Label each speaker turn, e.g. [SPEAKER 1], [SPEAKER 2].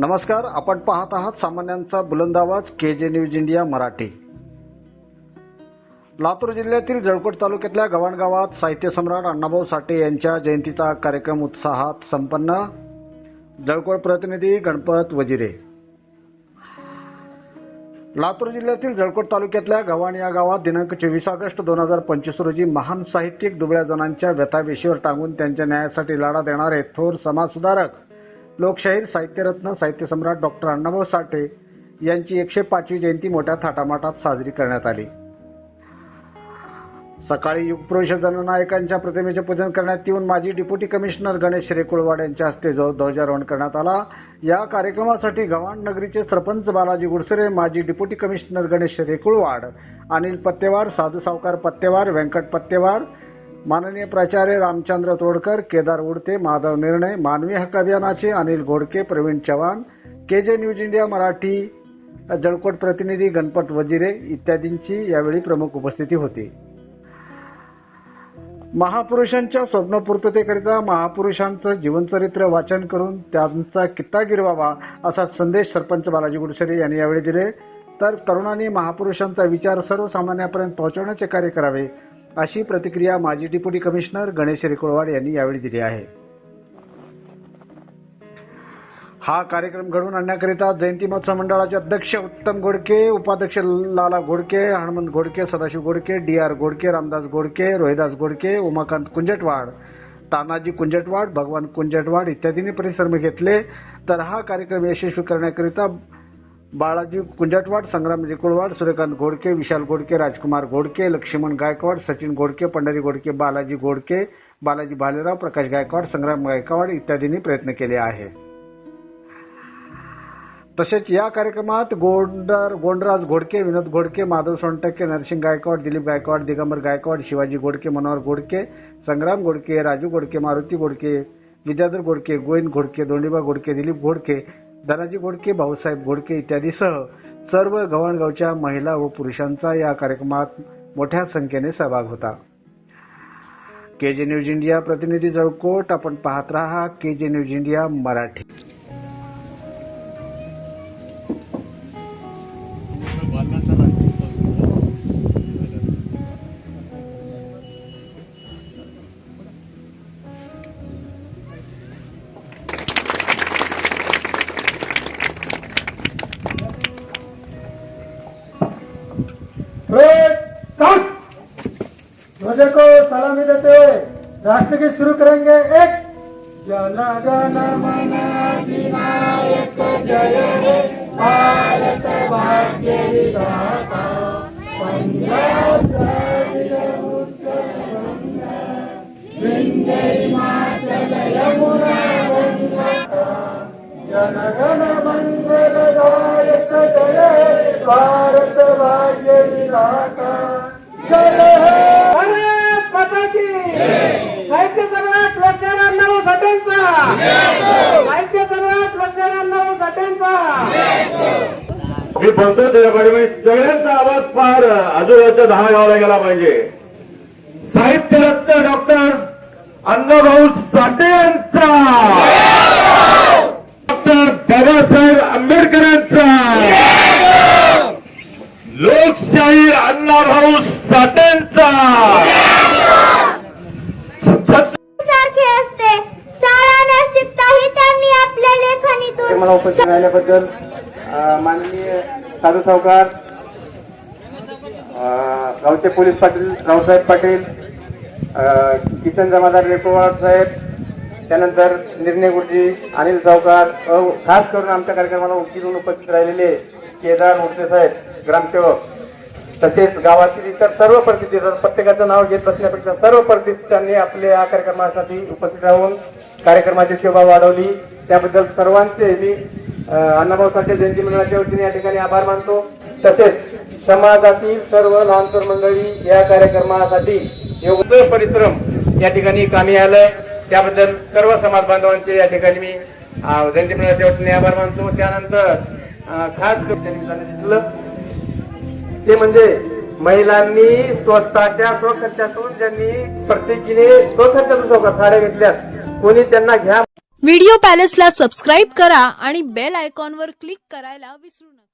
[SPEAKER 1] नमस्कार आपण पाहत आहात सामान्यांचा बुलंद आवाज के जे न्यूज इंडिया मराठी. लातूर जिल्ह्यातील जळकोट तालुक्यातल्या गव्हाण गावात साहित्य सम्राट अण्णाभाऊ साठे यांच्या जयंतीचा कार्यक्रम उत्साहात संपन्न जळकोट प्रतिनिधी गणपत वजिरे. लातूर जिल्ह्यातील जळकोट तालुक्यातल्या गव्हाण या गावात दिनांक चोवीस ऑगस्ट दोन हजार पंचवीस रोजी महान साहित्यिक दुबळ्या जणांच्या व्यथावेशीवर टांगून त्यांच्या न्यायासाठी लढा देणारे थोर समाजसुधारक लोकशाहीर साहित्यरत्न साहित्य सम्राट डॉक्टर अण्णाभाऊ साठे यांची एकशे पाचवी जयंती मोठ्या थाटामाटात साजरी करण्यात आली. सकाळी युगपुरुष जननायकांच्या प्रतिमेचे पूजन करण्यात येऊन माजी डेप्युटी कमिशनर गणेश रेकुळवाड यांच्या हस्ते ध्वजारोहण करण्यात आला. या कार्यक्रमासाठी गव्हाण नगरीचे सरपंच बालाजी गुडसरे माजी डेप्युटी कमिशनर गणेश रेकुळवाड अनिल पत्तेवार साधू सावकार पत्तेवार व्यंकट पत्तेवार माननीय प्राचार्य रामचंद्र तोडकर केदार उडते माधव निर्णय मानवी हक्क अभियानाचे अनिल घोडके प्रवीण चव्हाण के जे न्यूज इंडिया मराठी जळकोट प्रतिनिधी गणपत वजिरे इत्यादींची यावेळी प्रमुख उपस्थिती होती. महापुरुषांच्या स्वप्नपूर्ततेकरिता महापुरुषांचं जीवनचरित्र वाचन करून त्यांचा कित्ता गिरवावा असा संदेश सरपंच बालाजी गुडसरे यांनी यावेळी दिले. तर तरुणांनी महापुरुषांचा विचार सर्वसामान्यांपर्यंत पोहोचवण्याचे कार्य करावे अशी प्रतिक्रिया माजी डेप्युटी कमिशनर गणेश रिकोळवाड यांनी यावेळी दिली आहे. हा कार्यक्रम घडवून आणण्याकरिता जयंती महोत्सव मंडळाचे अध्यक्ष उत्तम घोडके उपाध्यक्ष लाला घोडके हनुमंत घोडके सदाशिव घोडके डी आर घोडके रामदास घोडके रोहिदास घोडके उमाकांत कुंजटवाड तानाजी कुंजटवाड भगवान कुंजटवाड इत्यादींनी परिश्रम घेतले. तर हा कार्यक्रम यशस्वी करण्याकरिता बाळाजी कुंजटवाड संग्राम कुळवाड सूर्यकांत घोडके विशाल घोडके राजकुमार घोडके लक्ष्मण गायकवाड सचिन घोडके पंढरी घोडके बालाजी घोडके बालाजी भालेराव प्रकाश गायकवाड संग्राम गायकवाड इत्यादींनी प्रयत्न केले आहे. तसेच या कार्यक्रमात गोंडर गोंडराज घोडके विनोद घोडके माधव सोनटक्के नरसिंग गायकवाड दिलीप गायकवाड दिगंबर गायकवाड शिवाजी घोडके मनोहर घोडके संग्राम घोडके राजू घोडके मारुती घोडके विद्याधर घोडके गोविंद घोडके दोंडीबा घोडके दिलीप घोडके धनाजी घोडके भाऊसाहेब घोडके इत्यादीसह सर्व गव्हाणगावच्या महिला व पुरुषांचा या कार्यक्रमात मोठ्या संख्येने सहभाग होता. के जे न्यूज इंडिया प्रतिनिधी जळकोट आपण पाहत राहा के जे न्यूज इंडिया मराठी.
[SPEAKER 2] ध्वज को सलामी देते. हुए राष्ट्र की शुरू करेंगे. एक. जन गण मन अधिनायक जय हे भारत भाग्य विधाता. पंजाब द्रविड उत्कल गंगा, विंध्य हिमाचल यमुना गंगा जन गण मंगल दायक जय हे भारत
[SPEAKER 3] साहित्य सम्राट लोकशाहीराव साहित्य
[SPEAKER 4] मी सगळ्यांचा आवाज फार आजूबाजूच्या दहा गावाला गेला पाहिजे. साहित्यरत्न डॉक्टर अण्णाभाऊ साठे यांचा. डॉक्टर बाबासाहेब आंबेडकरांचा. लोकशाहीर अण्णाभाऊ साठेंचा
[SPEAKER 5] सारखे असते. शाळा न शिकताही त्यांनी आपल्या लेखणीतून.
[SPEAKER 2] मला उपस्थित राहिल्याबद्दल माननीय साधू सावकार गावचे पोलीस पाटील रावसाहेब पाटील अ, किसन जमादार रेपोवाड साहेब त्यानंतर निर्णय गुरुजी अनिल सावकार खास करून आमच्या कार्यक्रमाला उशिरून उपस्थित राहिलेले केदार मुर्ते साहेब ग्रामसेवक. तसेच गावातील इतर सर्व परिस्थिती प्रत्येकाचं नाव घेत बसण्यापेक्षा सर्व परिस्थितींनी आपल्या या कार्यक्रमासाठी उपस्थित राहून कार्यक्रमाची शोभा वाढवली. त्याबद्दल सर्वांचे मी अण्णाभाऊ साठे जयंती मंडळाच्या वतीने या ठिकाणी आभार मानतो. तसेच समाजातील सर्व लहानसर मंडळी या कार्यक्रमासाठी योग्य परिश्रम या ठिकाणी कामी आलंय. त्याबद्दल सर्व समाज बांधवांचे या ठिकाणी मी जयंती मंडळाच्या वतीने आभार मानतो. त्यानंतर खास करून दिसलं. ते म्हणजे महिलांनी स्वतःच्या स्वखर्चातून ज्यांनी प्रत्येकीने स्वखर्चातून साड्या घेतल्यात कोणी त्यांना घ्या.
[SPEAKER 6] व्हिडिओ पॅलेसला सबस्क्राईब करा आणि बेल आयकॉनवर क्लिक करायला विसरू नका.